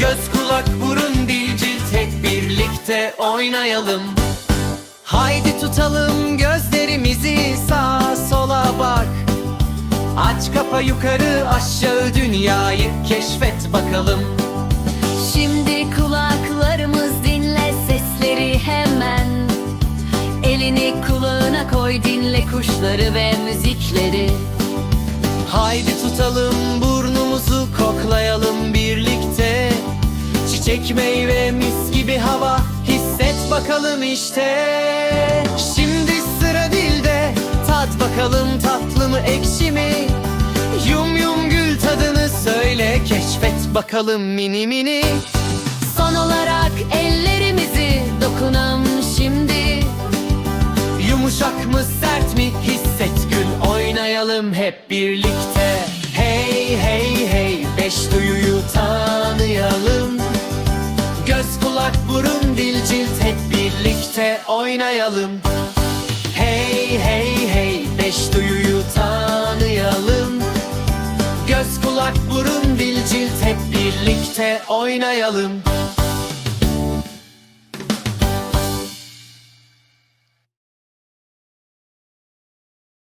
Göz kulak burun dil cilt hep birlikte oynayalım. Haydi tutalım gözlerimizi sağa sola bak. Aç kapa yukarı aşağı dünyayı keşfet bakalım. Şimdi kulaklarımız dinle sesleri hemen. Elini kulağına koy dinle kuşları ve müzikleri. Haydi tutalım Çiçek meyve mis gibi hava. Hisset bakalım işte. Şimdi sıra dilde. Tat bakalım tatlı mı ekşi mi? Yum yum gül tadını söyle. Keşfet bakalım mini mini. Son olarak ellerimizi dokunalım şimdi. Yumuşak mı sert mi? Hisset gül oynayalım hep birlikte oynayalım. Hey hey hey beş duyuyu tanıyalım. Göz kulak burun dil cilt hep birlikte oynayalım